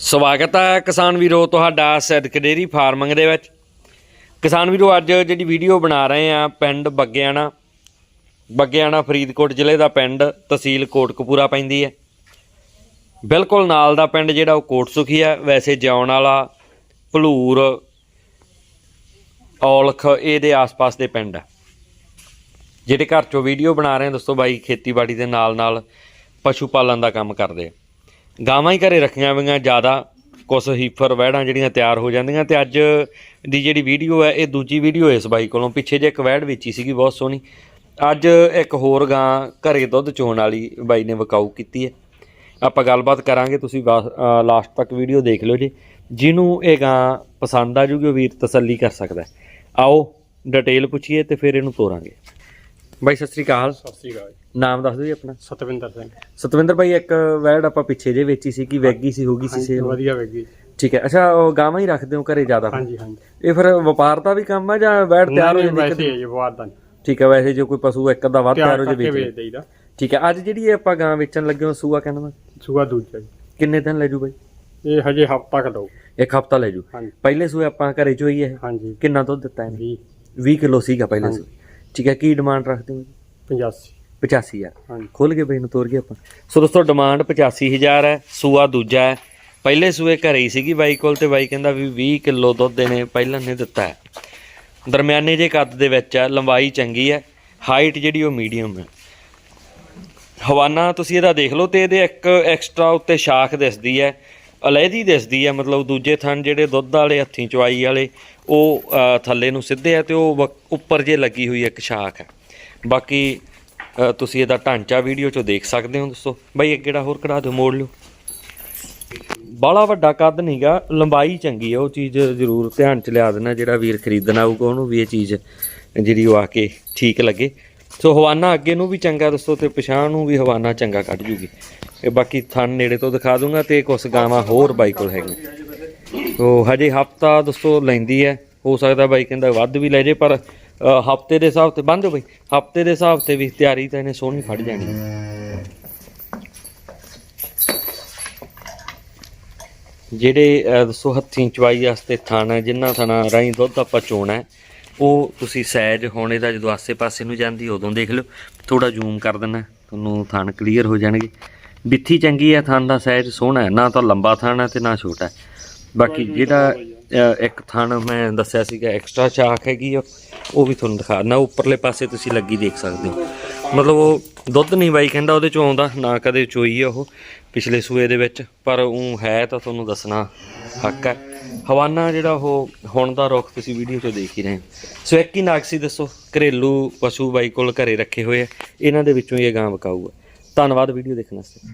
ਸਵਾਗਤ ਹੈ ਕਿਸਾਨ ਵੀਰੋ ਤੁਹਾਡਾ ਸਿੱਧਕ ਡੇਰੀ ਫਾਰਮਿੰਗ ਦੇ ਵਿੱਚ। ਕਿਸਾਨ ਵੀਰੋ, ਅੱਜ ਜਿਹੜੀ ਵੀਡੀਓ ਬਣਾ ਰਹੇ ਆ ਪਿੰਡ ਬੱਗਿਆਣਾ ਬੱਗਿਆਣਾ ਫਰੀਦਕੋਟ ਜ਼ਿਲ੍ਹੇ ਦਾ ਪਿੰਡ, ਤਹਿਸੀਲ ਕੋਟਕਪੂਰਾ ਪੈਂਦੀ ਹੈ। ਬਿਲਕੁਲ ਨਾਲ ਦਾ ਪਿੰਡ ਜਿਹੜਾ ਉਹ ਕੋਟ ਸੁਖੀ ਹੈ ਵੈਸੇ ਜਿਉਣ ਵਾਲਾ ਭਲੂਰ, ਔਲਖ, ਇਹਦੇ ਆਸ-ਪਾਸ ਦੇ ਪਿੰਡ ਹੈ ਜਿਹੜੇ ਘਰ ਚੋਂ ਵੀਡੀਓ ਬਣਾ ਰਹੇ ਆ ਦੋਸਤੋ ਬਾਈ ਖੇਤੀਬਾੜੀ ਦੇ ਨਾਲ ਨਾਲ ਪਸ਼ੂ ਪਾਲਣ ਦਾ ਕੰਮ ਕਰਦੇ ਆ। ਗਾਵਾਂ ਹੀ ਘਰੇ ਰੱਖੀਆਂ ਹੋਈਆਂ ਜ਼ਿਆਦਾ, ਕੁਛ ਹੀਫਰ ਵਹਿੜਾਂ ਜਿਹੜੀਆਂ ਤਿਆਰ ਹੋ ਜਾਂਦੀਆਂ ਤੇ ਅੱਜ ਦੀ ਜਿਹੜੀ ਵੀਡੀਓ ਹੈ, ਇਹ ਦੂਜੀ ਵੀਡੀਓ ਇਸ ਬਾਈ ਕੋਲੋਂ, ਪਿੱਛੇ ਜੇ ਇੱਕ ਵਹਿੜ ਵੇਚੀ ਸੀਗੀ ਬਹੁਤ ਸੋਹਣੀ। ਅੱਜ ਇੱਕ ਹੋਰ ਗਾਂ ਘਰੇ ਦੁੱਧ ਚੋਣ ਵਾਲੀ ਬਾਈ ਨੇ ਵਕਾਊ ਕੀਤੀ ਹੈ। ਆਪਾਂ ਗੱਲਬਾਤ ਕਰਾਂਗੇ, ਤੁਸੀਂ ਲਾਸਟ ਤੱਕ ਵੀਡੀਓ ਦੇਖ ਲਿਓ ਜੀ। ਜਿਹਨੂੰ ਇਹ ਗਾਂ ਪਸੰਦ ਆ ਜੂਗੀ, ਉਹ ਵੀਰ ਤਸੱਲੀ ਕਰ ਸਕਦਾ ਆਓ ਡਿਟੇਲ ਪੁੱਛੀਏ ਤੇ ਫਿਰ ਇਹਨੂੰ ਤੋਰਾਂਗੇ। ਬਾਈ ਸਤਿ ਸ੍ਰੀ ਅਕਾਲ। ਸਤਿ ਸ੍ਰੀ ਅਕਾਲ ਨਾਮ ਦੱਸ ਦਿਓ ਜੀ ਆਪਣਾ। ਸਤਵਿੰਦਰ ਸਿੰਘ। ਸਤਵਿੰਦਰ ਭਾਈ ਇੱਕ ਵੈੜ ਆਪਾਂ ਪਿੱਛੇ ਜੇ ਵੇਚੀ ਸੀ ਕਿ ਵੈਗੀ ਸੀ ਹੋਗੀ ਸੀ ਸੇਲ ਵਧੀਆ ਵੇਗੀ ਠੀਕ ਹੈ। ਅੱਛਾ ਉਹ ਗਾਵਾਂ ਹੀ ਰੱਖਦੇ ਹੋ ਘਰੇ ਜ਼ਿਆਦਾ? ਹਾਂਜੀ ਹਾਂਜੀ। ਇਹ ਫਿਰ ਵਪਾਰ ਦਾ ਵੀ ਕੰਮ ਹੈ ਜਾਂ ਵੈੜ ਤਿਆਰ ਹੋ ਜਾਂਦੀ ਵੈਸੇ ਹੀ ਜਵਾਰ ਦਾ ਠੀਕ ਹੈ ਵੈਸੇ ਜੇ ਕੋਈ ਪਸ਼ੂ ਇੱਕ ਅੱਧਾ ਵੱਧ ਤਿਆਰ ਹੋ ਜੇ ਵੇਚ ਦੇਈਦਾ। ਠੀਕ ਹੈ ਅੱਜ ਜਿਹੜੀ ਇਹ ਆਪਾਂ ਗਾਂ ਵੇਚਣ ਲੱਗੇ ਹਾਂ ਸੂਆ ਕਹਿੰਦਾ ਮੈਂ। ਸੂਆ ਦੂਜਾ ਜੀ। ਕਿੰਨੇ ਦਿਨ ਲੈ ਜੂ ਬਾਈ? ਇਹ ਹਜੇ ਹਫਤਾ ਕ ਦੋ। ਇੱਕ ਹਫਤਾ ਲੈ ਜੂ। ਪਹਿਲੇ ਸੂਏ ਆਪਾਂ ਘਰੇ ਚੋਈ ਇਹ। ਹਾਂਜੀ। ਕਿੰਨਾ ਦੁੱਧ ਦਿੱਤਾ ਇਹਨੇ? 20 20 ਕਿਲੋ ਸੀਗਾ ਪਹਿਲੇ। ਸੂਏ। ਠੀਕ ਹੈ ਕੀ ਡਿਮਾਂਡ ਰੱਖਦੇ ਹੋ 85 85000 ਹਾਂਜੀ। ਖੋਲ ਕੇ ਬਈ ਨੂੰ ਤੋਰ ਗਏ ਆਪਾਂ। ਸੋ ਦੋਸਤੋ ਡਿਮਾਂਡ 85000 ਹੈ ਸੂਆ ਦੂਜਾ ਹੈ। ਪਹਿਲੇ ਸੂਏ ਘਰੇ ਹੀ ਸੀਗੀ ਬਾਈ ਕੋਲ ਤੇ ਬਾਈ ਕਹਿੰਦਾ ਵੀ 20 ਕਿਲੋ ਦੁੱਧ ਇਹਨੇ ਪਹਿਲਾਂ ਨੇ ਦਿੱਤਾ ਹੈ। ਦਰਮਿਆਨੇ ਜੇ ਕੱਦ ਦੇ ਵਿੱਚ ਹੈ ਲੰਬਾਈ ਚੰਗੀ ਹੈ ਹਾਈਟ ਜਿਹੜੀ ਉਹ ਮੀਡੀਅਮ ਹੈ। ਹਵਾਨਾ ਤੁਸੀਂ ਇਹਦਾ ਦੇਖ ਲਓ ਤੇ ਇਹਦੇ ਇੱਕ ਐਕਸਟਰਾ ਉੱਤੇ ਸ਼ਾਖ ਦਿਸਦੀ ਹੈ। ਅਲੈਦੀ ਦਿਸਦੀ ਹੈ, ਮਤਲਬ ਦੂਜੇ ਥਣ ਜਿਹੜੇ ਦੁੱਧ ਵਾਲੇ, ਹੱਥੀਂ ਚਵਾਈ ਵਾਲੇ, ਉਹ ਥੱਲੇ ਨੂੰ ਸਿੱਧੇ ਆ ਤੇ ਉਹ ਵ- ਉੱਪਰ ਜੇ ਲੱਗੀ ਹੋਈ ਇੱਕ ਸ਼ਾਖ ਹੈ। ਬਾਕੀ ਤੁਸੀਂ ਇਹਦਾ ਢਾਂਚਾ ਵੀਡੀਓ 'ਚੋਂ ਦੇਖ ਸਕਦੇ ਹੋ ਦੋਸਤੋ ਬਈ ਇੱਕ ਕਿਹੜਾ ਹੋਰ ਕਢਾ ਦਿਓ, ਮੋੜ ਲਿਓ। ਬਾਲਾ ਵੱਡਾ ਕੱਦ ਨਹੀਂਗਾ ਲੰਬਾਈ ਚੰਗੀ ਹੈ ਉਹ ਚੀਜ਼ ਜ਼ਰੂਰ ਧਿਆਨ 'ਚ ਲਿਆ ਦੇਣਾ, ਜਿਹੜਾ ਵੀਰ ਖਰੀਦਣਾ ਆਊਗਾ ਉਹਨੂੰ ਵੀ ਇਹ ਚੀਜ਼ ਜਿਹੜੀ ਉਹ ਆ ਕੇ ਠੀਕ ਲੱਗੇ। ਸੋ ਹਵਾਨਾ ਅੱਗੇ ਨੂੰ ਵੀ ਚੰਗਾ ਦੋਸਤੋ ਤੇ ਪਛਾਣ ਨੂੰ ਵੀ ਹਵਾਨਾ ਚੰਗਾ ਕੱਢ ਜੂਗੀ। ਇਹ ਬਾਕੀ ਥਣ ਨੇੜੇ ਤੋਂ ਦਿਖਾ ਦੂੰਗਾ ਤੇ ਕੁਝ ਗਾਵਾਂ ਹੋਰ ਬਾਈ ਕੋਲ ਹੈਗੀਆਂ। ਸੋ ਹਜੇ ਹਫਤਾ ਦੋਸਤੋ ਲੈਂਦੀ ਹੈ ਹੋ ਸਕਦਾ ਬਾਈ ਕਹਿੰਦਾ ਵੱਧ ਵੀ ਲੈ ਜੇ ਪਰ ਹਫ਼ਤੇ ਦੇ ਹਿਸਾਬ ਤੇ ਬੰਦ ਹੋ ਬਈ। ਹਫ਼ਤੇ ਦੇ ਹਿਸਾਬ ਤੇ ਵੀ ਤਿਆਰੀ ਤਾਂ ਇਹਨੇ ਸੋਹਣੀ ਫੜ ਜਾਣੀ ਜਿਹੜੇ ਅਹ, ਦੱਸੋ ਹੱਥੀਂ ਚਵਾਈ ਵਾਸਤੇ ਥਣ ਹੈ ਜਿੰਨਾ ਥਣਾ ਰਾਹੀਂ ਦੁੱਧ ਆਪਾਂ ਚੋਣਾ ਹੈ ਉਹ ਤੁਸੀਂ ਸੈਜ ਹੋਣੇ ਦਾ ਜਦੋਂ ਆਸੇ-ਪਾਸੇ ਨੂੰ ਜਾਂਦੀ ਉਦੋਂ ਦੇਖ ਲਿਓ। ਥੋੜਾ ਜ਼ੂਮ ਕਰ ਦੇਣਾ ਤੁਹਾਨੂੰ ਥਣ ਕਲੀਅਰ ਹੋ ਜਾਣਗੇ। ਬਿੱਥੀ ਚੰਗੀ ਹੈ ਥਣ ਦਾ ਸੈਜ ਸੋਹਣਾ ਹੈ ਨਾ ਤਾਂ ਲੰਬਾ ਥਣ ਹੈ ਤੇ ਨਾ ਛੋਟਾ ਹੈ। ਬਾਕੀ ਜਿਹੜਾ ਇੱਕ ਥਣ ਮੈਂ ਦੱਸਿਆ ਸੀਗਾ ਐਕਸਟਰਾ ਚਾਕ ਹੈਗੀ ਉਹ ਵੀ ਤੁਹਾਨੂੰ ਦਿਖਾ ਨਾ ਉੱਪਰਲੇ ਪਾਸੇ ਤੁਸੀਂ ਲੱਗੀ ਦੇਖ ਸਕਦੇ ਹੋ। ਮਤਲਬ ਉਹ ਦੁੱਧ ਨਹੀਂ ਬਾਈ ਕਹਿੰਦਾ ਉਹਦੇ ਚੋਂ ਆਉਂਦਾ ਨਾ ਕਦੇ ਚੋਈ ਆ ਉਹ ਪਿਛਲੇ ਸੂਏ ਦੇ ਵਿੱਚ ਪਰ ਉਹ ਹੈ ਤਾਂ ਤੁਹਾਨੂੰ ਦੱਸਣਾ ਹੱਕ ਹੈ। ਹਵਾਨਾ ਜਿਹੜਾ ਉਹ ਹੁਣ ਦਾ ਰੁੱਖ ਤੁਸੀਂ ਵੀਡੀਓ 'ਚ ਦੇਖ ਹੀ ਰਹੇ ਹੋ। ਸੋ ਇੱਕ ਹੀ ਨਾਗ ਸੀ ਦੱਸੋ ਘਰੇਲੂ ਪਸ਼ੂ ਬਾਈ ਕੋਲ ਘਰੇ ਰੱਖੇ ਹੋਏ ਆ ਇਹਨਾਂ ਦੇ ਵਿੱਚੋਂ ਹੀ ਇਹ ਗਾਂ ਵਿਕਾਊ ਆ ਧੰਨਵਾਦ ਵੀਡੀਓ ਦੇਖਣ ਵਾਸਤੇ।